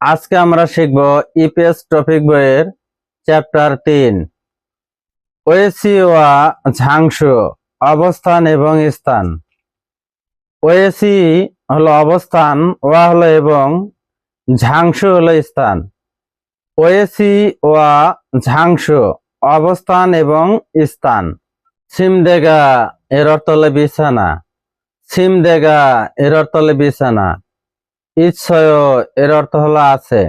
আজকে আমরা শিখব ইপিএস টপিক বইয়ের চ্যাপ্টার তিন। ওয়েসি ওয়া ঝাংসু, অবস্থান এবং স্থান। ওয়েসি হলো অবস্থান, ওয়া হলো এবং ঝাংসু হলো স্থান। ওয়েসি ওয়া ঝাংসু, অবস্থান এবং স্থান। সিমদেগা এর অর্থ হলো বিছানা। সিমদেগা এর অর্থ হলো বিছানা। ইচ্ছয় এর অর্থ হলো আছে।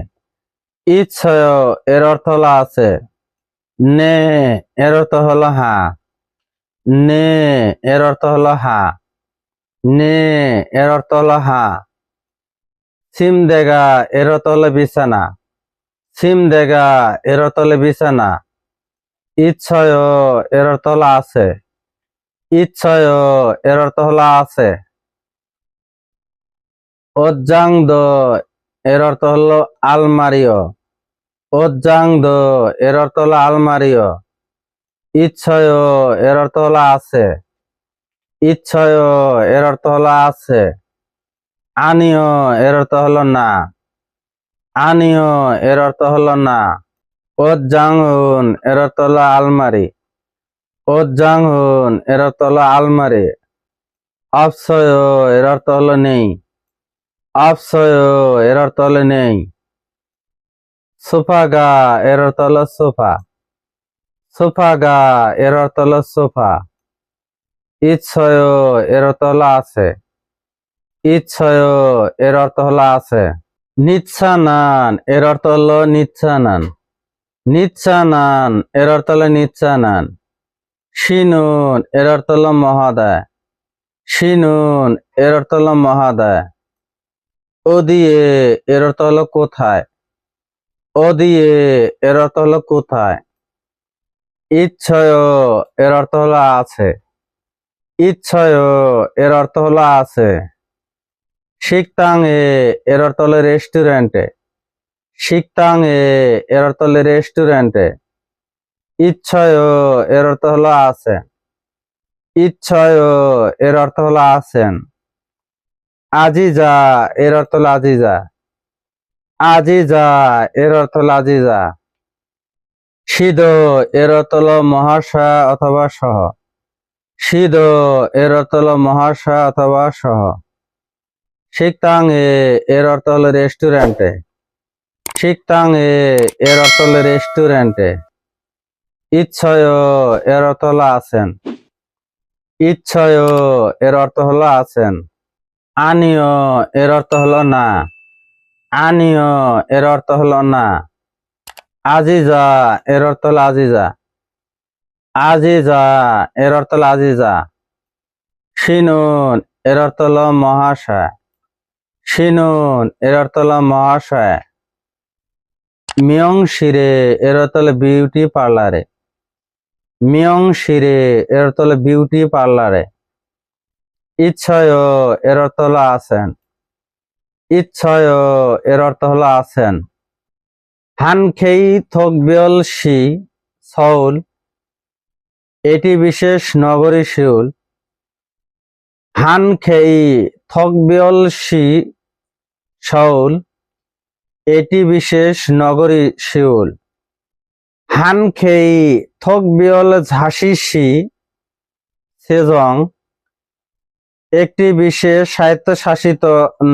ইচ্ছয় এর অর্থ হলো আছে। নে এর অর্থ হলো হা। নে এর অর্থ হলো হা। নে এর অর্থ হলো হা। সিম দেগা এর হলো বিছানা। সিম দেগা এর হলো বিছানা। ইচ্ছয় এর অর্থ হলো আছে। ইচ্ছয় এর অর্থ আছে। অজ্জাংদ এর অর্থ হলো আলমারিও। অজ্জাংদ এর অর্থ হলো আলমারিও। ইচ্ছয়, এর অর্থ হলো আছে। ইচ্ছয়, এর অর্থ হলো আছে। আনিও এর অর্থ হলো না। আনিও এর অর্থ হলো না। অজ্জাংহুন এর অর্থ হলো আলমারি। অজ্জাংহুন এর অর্থ হলো আলমারি। অপসয় এর অর্থ হলো নেই। অপসয় এর অর্থ হলো নেই। সোফাগা এর অর্থ হলো সোফা। সোফাগা এর অর্থ হলো সোফা। ইচ্ছয় এর অর্থ হলো আছে। ইচ্ছয় এর অর্থ হলো আছে। নিচ্ছানান এর অর্থ হলো নিচ্ছানান। নিচ্ছানান এর অর্থ হলো নিচ্ছানান। শিনুন এর অর্থ হলো মহাদয়। শিনুন এর অর্থ হলো মহাদয় ওদিয়ে এর অর্থ হলো কোথায়? ওদিয়ে এর অর্থ হলো কোথায়? ইচ্ছয় এর অর্থ হলো আছে। ইচ্ছয় এর অর্থ হলো আছে। শিকতাং এ এর অর্থ হলো রেস্টুরেন্টে। শিকতাং এ এর অর্থ হলো রেস্টুরেন্টে। ইচ্ছয় এর অর্থ হলো আছে। ইচ্ছয় এর অর্থ হলো আছেন। আজিজা, এর অর্থ হলো আজিজা। আজিজা, এর অর্থ হলো আজিজা। সিদ, এর অর্থ হলো মহাশয় অথবা সহ। সিদ, এর অর্থ হলো মহাশয় অথবা সহ। শিকতাং এ এর অর্থ হলো রেস্টুরেন্টে। শিকতাং এ এর অর্থ হলো রেস্টুরেন্টে। ইচ্ছয়, এর অর্থ হলো আছেন। ইচ্ছয়, এর অর্থ হলো আছেন। আনিও, এর অর্থ হলো না। আনিও, এর অর্থ হলো না। আজিজা, এর অর্থ হলো আজিজা। আজিজা, এর অর্থ হলো আজিজা। শিনুন, এর অর্থ হলো মহাশয়। শিনুন, এর অর্থ হলো মহাশয়। মিয়ং শিরে এর অর্থ হলো বিউটি পার্লারে। মিয়ং শিরে এর অর্থ হলো বিউটি পার্লারে। ইচ্ছয় এর অর্থ হলো আছেন। ইচ্ছয় এর অর্থ হলো আছেন। হানখেই থকবিয়ল শি সৌল এটি বিশেষ নগরী শিউল। হানখেই থকবিয়ল শি সৌল এটি বিশেষ নগরী শিউল। হানখেই থকবিয়ল ঝাঁসি শি সেজং একটি বিশেষ স্বায়ত্তশাসিত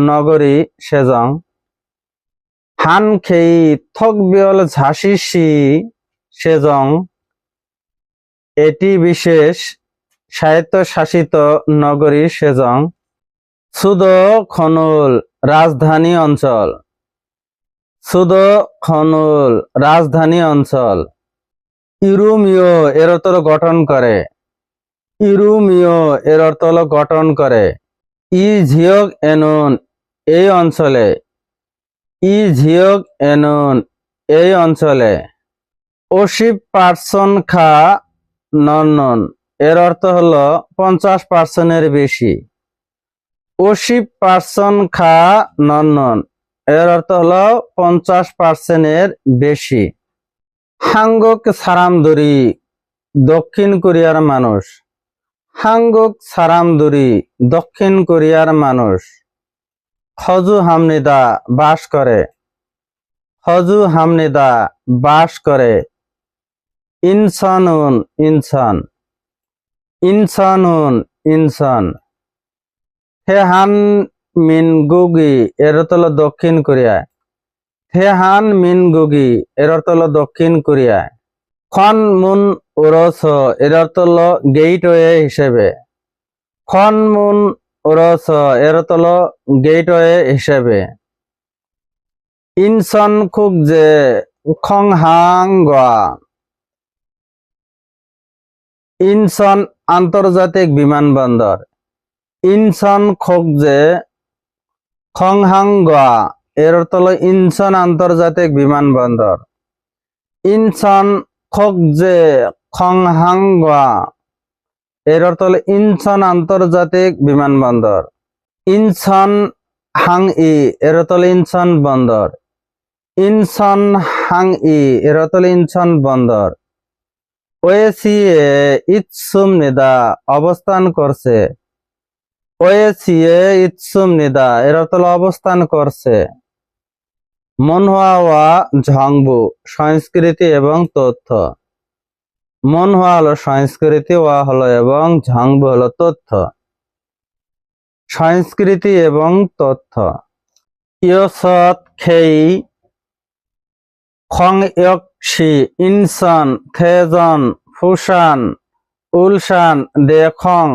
নগরী সেজং। হানখেই থকবিয়ল ঝাঁসি শি সেজং। এটি বিশেষ স্বায়ত্তশাসিত নগরী সেজং। সুদ খনুল রাজধানী অঞ্চল। সুদ খনুল রাজধানী অঞ্চল। ইউরোমীয় এর অর্থ হলো গঠন করে। ইউরোমীয় এর অর্থ হলো গঠন করে। ই ঝিয়ক এনুন, এই অঞ্চলে। ই ঝিয়ক এনুন, এই অঞ্চলে। অশি পার্সন খা নন এর অর্থ হল পঞ্চাশ পার্সেন্টের বেশি। অশি পার্সন খা নন এর অর্থ হল পঞ্চাশ পার্সেন্টের বেশি। হাঙ্গক সারামদুরি, দক্ষিণ কোরিয়ার মানুষ। হাঙ্গক সারামদুরি দক্ষিণ কোরিয়ার মানুষ। খজু হামনিদা বাস করে। হজু হামনিদা বাস করে। ইনসানুন ইনসান। ইনসানুন ইনসান। থেহান মিন গুগি এর হলো দক্ষিণ কোরিয়ায়। থেহান মিন গুগি দক্ষিণ কোরিয়ায়। খন মুন ওরস এর অর্থ হলো গেটওয়ে হিসেবে। খন মুন ওরস এর অর্থ হলো গেটওয়ে হিসেবে। ইনসন খুব যে খং হাং ইনসন আন্তর্জাতিক বিমানবন্দর। ইনসন খোকজে খংহাংগা এর অর্থ হলো ইনসন আন্তর্জাতিক বিমানবন্দর। ইনসন খোকজে খংহাংগা এর অর্থ হলো ইনসন আন্তর্জাতিক বিমানবন্দর। ইনসন হাং ই এর অর্থ হলো ইনসন বন্দর। ইনসন হাং ই এর অর্থ হলো ইনসন বন্দর। ওয়েসিএ ইৎসুম নিদা অবস্থান করছে। ওয়েসিএ ইৎসুম নিদা, এর অর্থ হলো অবস্থান করছে। মনহাওয়া ঝংবু, সংস্কৃতি এবং তথ্য। মনহোয়া হলো সংস্কৃতি ওয়া হলো এবং ঝংবু হলো তথ্য। সংস্কৃতি এবং তথ্য। ইয়সৎ খেই খং ইনসন থেজন ফুসান উলসান দেখং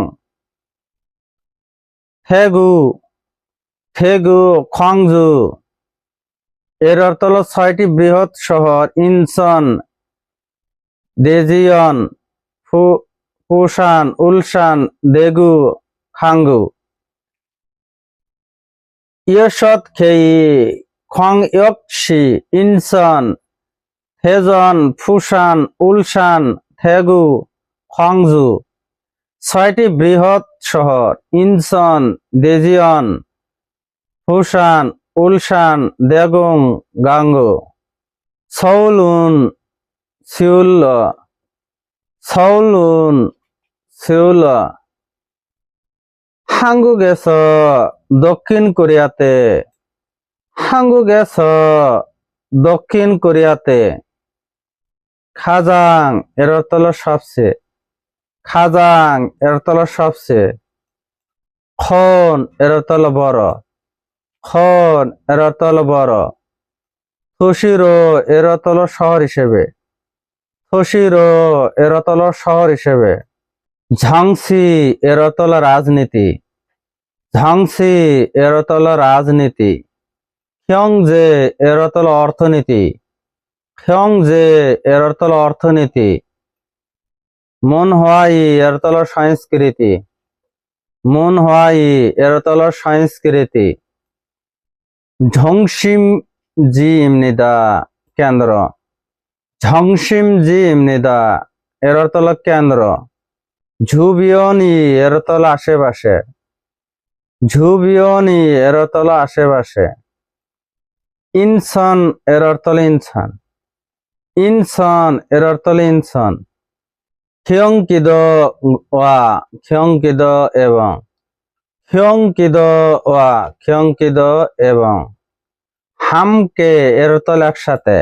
থেগু থেগু খংজু। এর অর্থ হলো ছয়টি বৃহৎ শহর, ইনসন দেজিয়ন, ফু ফুসান উলসান দেগু, খাঙ্গু। ইয়সৎ খেই, খং ইয়কশি ইনসন, থেজন ফুসান উলসান থেগু, খংজু। ছয়টি বৃহৎ শহর, Incheon, Daejeon Busan Ulsan Daegu, Gwangju. সৌলুন Seoul সৌলুন সিউল হাঙ্গু গেছ দক্ষিণ কোরিয়াতে, হাঙ্গু গেছ দক্ষিণ কোরিয়াতে। খাজাং, এর অর্থ হলো সবচেয়ে। খাজাং, এর অর্থ হলো সবচেয়ে। খন, এর অর্থ বড়। খন, এর অর্থ বড়। থসিরো এর অর্থ শহর হিসেবে। থসিরো এর অর্থ হলো শহর হিসেবে। ঝাংসি এর অর্থ হলো রাজনীতি। ঝাংসি এর অর্থ হলো রাজনীতি। খিয়ংজে এর অর্থ হলো অর্থনীতি। অর্থ হলো অর্থনীতি। মন হওয়াই এর অর্থ হলো সংস্কৃতি। মন হওয়াই এর অর্থ হলো সংস্কৃতি। ঝংসিম জি ইমনিদা কেন্দ্র। ঝংসিম জি ইমনিদা এর অর্থ হলো কেন্দ্র। ঝুবিয়নি, এর আশেপাশে। ঝুবিয়নি, এর হলো আশেপাশে। ইনসন, এর হলো ইনসান। ইনসন, এর অর্থ হলো ইনসন। খিয়ংকিদ ওয়া খিয়ংকিদ এবং। খিয়ংকিদ ওয়া খিয়ংকিদ এবং। হামকে, এর হলো একসাথে।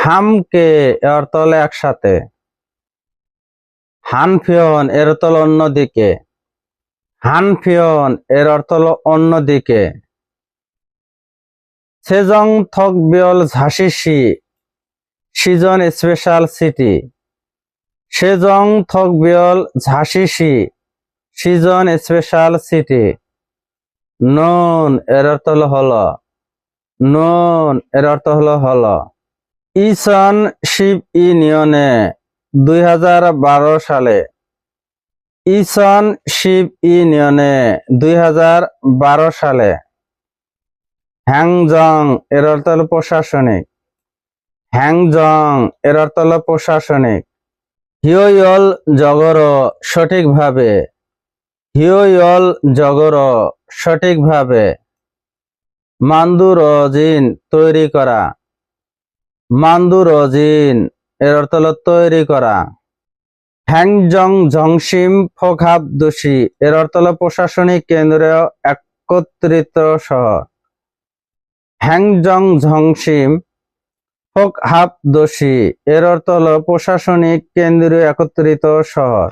হামকে এর হলো একসাথে। হানফিয়ন এর হলো অন্যদিকে। হানফিয়ন এর অর্থ অন্যদিকে। সেজং থকবিয়ল ঝাঁসিসি সিজন স্পেশাল সিটি। সেজং থকবিয়ল ঝাঁসিসি সিজন স্পেশাল সিটি। নন এর অর্থ হলো। হলো নন এর অর্থ হলো হলো। ইসন শিব ইউনিয়নে দুই হাজার বারো সালে ইসন শিব ইউনিয়নে দুই হাজার বারো সালে হ্যাংজং এর অর্থ হলো প্রশাসনিক। হ্যাংজং এর অর্থ হলো প্রশাসনিক। হিওয়ল জগর সঠিকভাবে। হিওয়ল জগর সঠিকভাবে। মান্দুরজিন তৈরি করা। মান্দুরজিন এর অর্থ হলো তৈরি করা। হ্যাংজং জংসিম ফোখাব দোষী, এর অর্থ হলো প্রশাসনিক কেন্দ্রীয় একত্রিত শহর। হ্যাংজং ঝংসিম ফোক হাফ দোষী, এর অর্থ হলো প্রশাসনিক কেন্দ্রীয় একত্রিত শহর।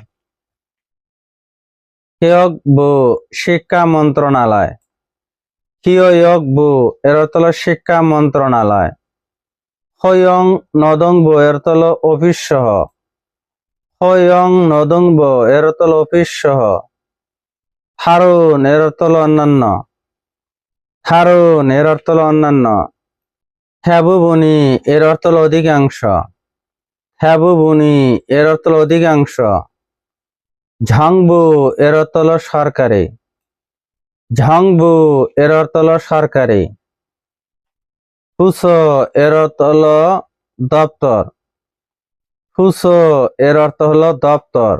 কিয়কবু শিক্ষা মন্ত্রণালয়। কিয়কবু এর অর্থ হলো শিক্ষা মন্ত্রণালয়। হয়ং নদংবু এর অর্থ হলো অফিস সহ। হয়ং নদংবু এর অর্থ হলো অফিস সহ। থারুন এর অর্থ হলো অন্যান্য। থারুন এর অর্থ হলো অন্যান্য। হ্যাবুবনি এর অর্থ হলো অধিকাংশ। হ্যাবুবনি এর অর্থ হলো অধিকাংশ। ঝাংবু এর অর্থ হলো সরকারি। ঝংবু এর অর্থ হলো সরকারি। ফুসো এর অর্থ হলো দপ্তর। ফুসো এর অর্থ হলো দপ্তর।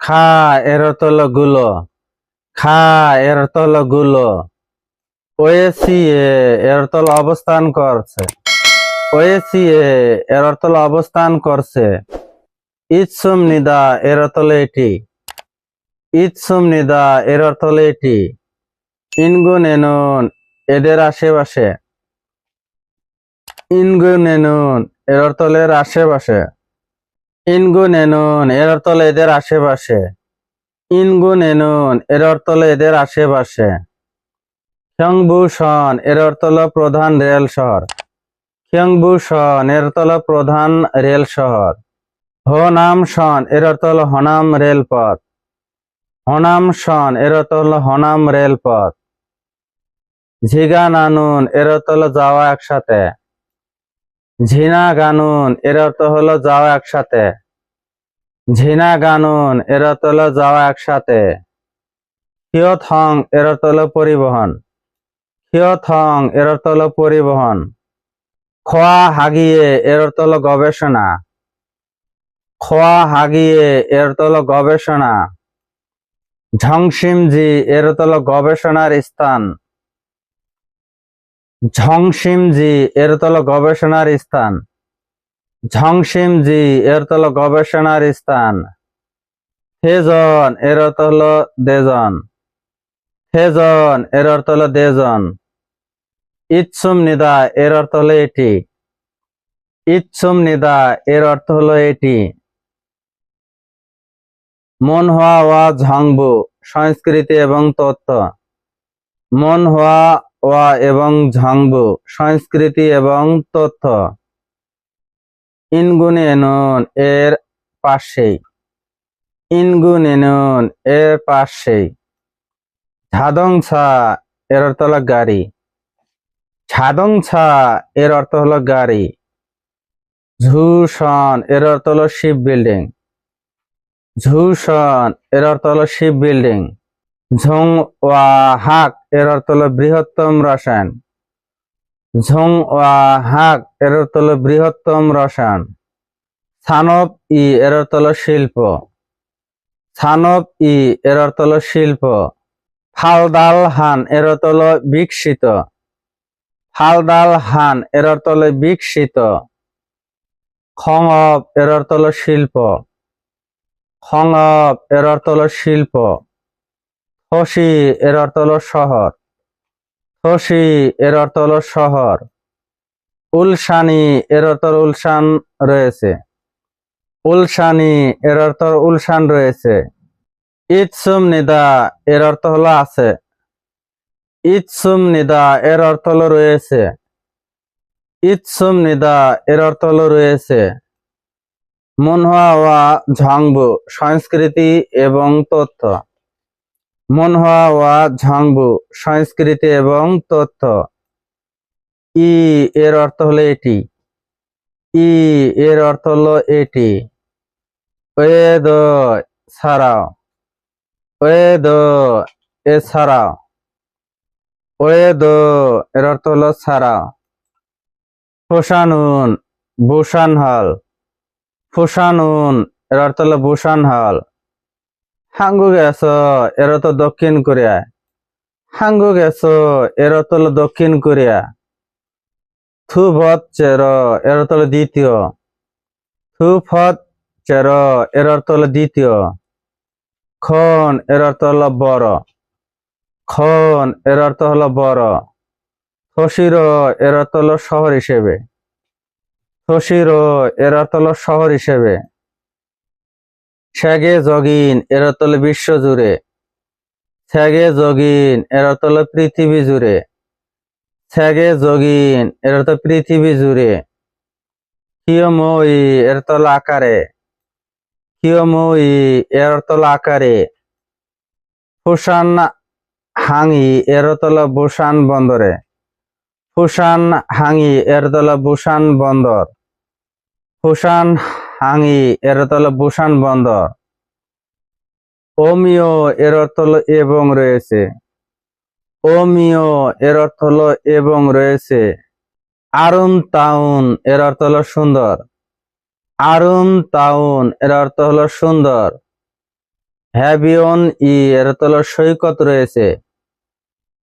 খা এর অর্থ হলো গুলো। খা এর অর্থ হলো গুলো। ওয়েসি এর অর্থ হলো অবস্থান করছে। ওয়েসি এর অর্থ হলো অবস্থান করছে। ইৎসুম নিদা এর অর্থ হলো এটি। ইৎসুম নিদা এর অর্থ হলো এটি। ইনগুন এনুন এদের আশেপাশে। ইনগুন এনুন এর অর্থ হলো এর আশেপাশে। ইনগুন এনুন এর অর্থ হলো এদের আশেপাশে। ইনগুন এনুন এর অর্থ হলো এদের আশেপাশে। খিয়ংবুশন এর অর্থ হলো প্রধান রেল শহর। খিয়ংবুশন এর অর্থ হলো প্রধান রেল শহর। হনাম শন এর অর্থ হলো হনাম রেলপথ। হনাম শন এর অর্থ হলো হনাম রেলপথ। ঝিগা নানুন এর অর্থ হলো যাওয়া একসাথে। ঝিনা গানুন, এর অর্থ হলো যাওয়া একসাথে। ঝিনা গানুন, এর অর্থ হলো যাওয়া একসাথে। থিওথং এর অর্থ হলো পরিবহন। থিওথং এর অর্থ হলো পরিবহন। খোয়া হাগিয়ে, এর অর্থ হলো গবেষণা। খোয়া হাগিয়ে, এর অর্থ হলো গবেষণা। ঝংসিমজি এর অর্থ হলো গবেষণার স্থান। ঝংসিমজি এর অর্থ হলো গবেষণার স্থান। ঝংসিমজি এর অর্থ হলো গবেষণার স্থান। থেজন, এর অর্থ দেজন। থেজন, এর অর্থ দেজন। ইৎসুম নিদা, এর অর্থ হলো এটি। ইৎসুম নিদা, এর অর্থ হলো এটি। মন হওয়া ওয়া ঝংবু, সংস্কৃতি এবং তথ্য মন হওয়া ওয়া এবং ঝংবু, সংস্কৃতি এবং তথ্য। ইনগুন এনুন এর পাশেই। ইনগুন এনুন এর পাশেই। ঝাদংছা এর অর্থ হলো গাড়ি। ঝাদংছা এর অর্থ হলো গাড়ি। ঝুসন এর অর্থ হলো শিপ বিল্ডিং। ঝুসন এর অর্থ হলো শিপ বিল্ডিং। ঝং ওয়া হাক এর অর্থ হলো বৃহত্তম রসায়ন। ঝং হাক, এর অর্থ হলো বৃহত্তম রসায়ন। সানব ই, এর অর্থ হলো শিল্প। সানব ই, এর অর্থ হলো শিল্প। ফালদাল হান, এর অর্থ হলো বিকশিত। ফালদাল হান, এর অর্থ হলো বিকশিত। খঙব, এর অর্থ হলো শিল্প। খঙব, এর অর্থ হলো শিল্প। থসি এর অর্থ হলো শহর। থসি এর অর্থ হলো শহর। উলসানি এর অর্থ উলসান রয়েছে। উলসানি এর অর্থ উলসান রয়েছে। ইৎসুম নিদা এর অর্থ হলো আছে। ইৎসুম নিদা এর অর্থ হলো রয়েছে। ইৎসুম নিদা এর অর্থ হলো রয়েছে। মনহোয়া ওয়া ঝংবু, সংস্কৃতি এবং তথ্য। মনহোয়া ওয়া ঝংবু, সংস্কৃতি এবং তথ্য। ই এর অর্থ হলো এটি। ই এর অর্থ হলো এটি। ওয়েদ ছাড়াও ওয়েদ এছাড়াও ওয়েদ এর অর্থ হলো ছাড়াও ফোসানুন বুসান হল ফুসানুন এর অর্থ হলো বুসান হল হাঙ্গু গেছ, এর তো দক্ষিণ কোরিয়া। হাঙ্গু গেছ, এর হলো দক্ষিণ কোরিয়া। থুভত চের, এর হলো দ্বিতীয়। থুফত চের, এর হলো দ্বিতীয়। খন, এর অর্থ হলো বড়। খন, এর অর্থ হলো বড়। থসির, এর হলো শহর হিসেবে। থসিরো, এর অর্থ শহর হিসেবে। স্যাগে জগিন এর হলো বিশ্ব জুড়ে। স্যাগে জগিন এর হলো পৃথিবী জুড়ে। স্যাগে জগিন এর অর্থ পৃথিবী জুড়ে। কিয়মই এর হলো আকারে। কিয়মই এর হলো আকারে। ফুসান হাঙি এর হলো বুসান বন্দরে। ফুসান হাঙি এর হলো বুসান বন্দর। ফুসান হাঙি, এর অর্থ বুসান বন্দর। ওমিও এর অর্থ এবং রয়েছে। ওমিও এর অর্থ এবং রয়েছে। আরুন তাউন এর অর্থ হলো সুন্দর। আরুন তাউন এর অর্থ হলো সুন্দর। হ্যাবিয়ন ই, এর হলো সৈকত রয়েছে।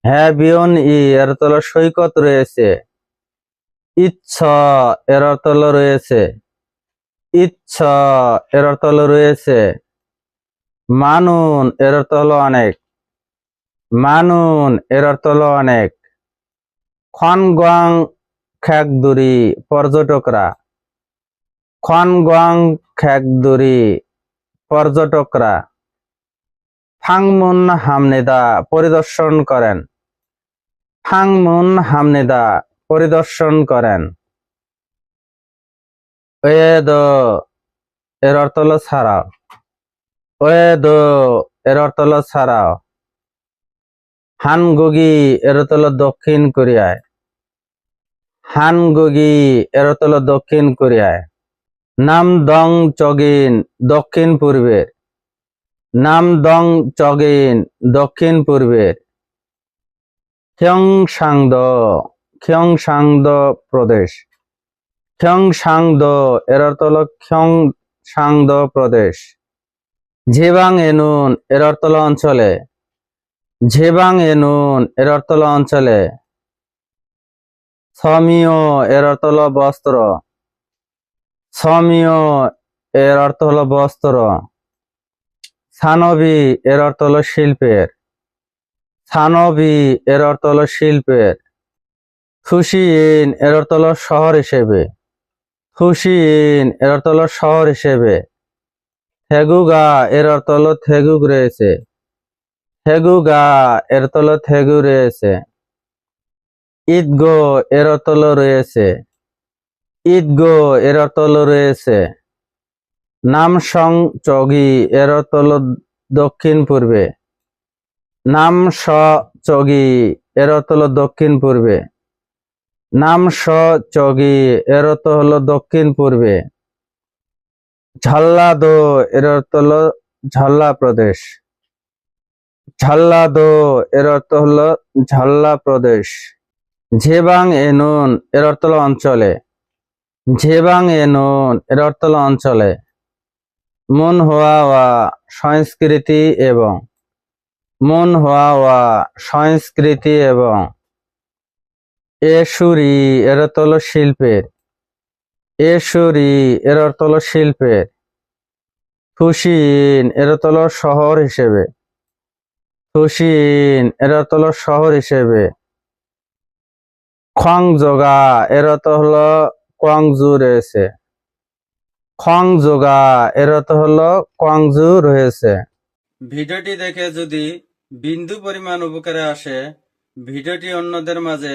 হ্যাবিয়ন ই, এর হলো সৈকত রয়েছে। ইচ্ছ, এর অর্থ হলো রয়েছে। ইচ্ছ, এর অর্থ হলো রয়েছে। মানুন, এর অর্থ হলো অনেক। মানুন, এর অর্থ হলো অনেক। খনগং খ্যাকদুরি পর্যটকরা। খনগং খ্যাকদুরি পর্যটকরা। ফাংমুন হামনেদা, পরিদর্শন করেন। ফাংমুন হামনেদা, পরিদর্শন করেন। ওয়েদ, এর অর্থ হলো ছাড়াও ওয়েদ, এর অর্থ হলো ছাড়াও হানগুগি, এর দক্ষিণ কোরিয়ায়। হানগুগি, এর অর্থ দক্ষিণ কোরিয়ায়। নাম দং চগিন, দক্ষিণ পূর্বের। নাম দং চগিন, দক্ষিণ পূর্বের। খ্যংসাংদ খ্যংসাংদ প্রদেশ। খ্যংসাংদ এর অর্থ হলো খ্যংসাংদ প্রদেশ। ঝেবাং এনুন এর অর্থ হলো অঞ্চলে। ঝেবাং এনুন এর অর্থ হলো অঞ্চলে। সমিও, এর অর্থ হলো বস্ত্র। সমিও, এর অর্থ হলো বস্ত্র। সানবি এর অর্থ হলো শিল্পের। সানবি এর অর্থ হলো শিল্পের। থুসিন এর অর্থ হলো শহর হিসেবে। থুসিন এর অর্থ হলো শহর হিসেবে। থেগুগা, এর অর্থ হলো থেগুগ রয়েছে। থেগুগা, এর অর্থ হলো থেগু রয়েছে। ঈদগো, এর অর্থ হলো রয়েছে। ঈদগো, এর অর্থ হলো রয়েছে। নাম সং চগি, এর অর্থ হলো দক্ষিণ পূর্বে। নাম স চগি, এর অর্থ হলো দক্ষিণ পূর্বে। নাম স চগি, এর অর্থ হলো দক্ষিণ পূর্বে। ঝল্লাদো এর অর্থ হলো ঝল্লা প্রদেশ। ঝল্লাদো এর অর্থ হলো ঝাল্লা প্রদেশ। ঝেবাং এনুন এর অর্থ হলো অঞ্চলে। ঝেবাং এনুন এর অর্থ হলো অঞ্চলে। মন হওয়া ওয়া, সংস্কৃতি এবং। মন হওয়া ওয়া, সংস্কৃতি এবং। এসুরি এর হলো শিল্পের। এসুরি এর হলো শিল্পের। থুসিন এর হলো শহর হিসেবে। থুসিন এর হলো শহর হিসেবে। খংজোগা, এর অর্থ হলো কোয়াংজু রয়েছে। খংজোগা, এর অর্থ হলো কোয়াংজু রয়েছে। ভিডিওটি দেখে যদি বিন্দু পরিমাণ উপকারে আসে, ভিডিওটি অন্যদের মাঝে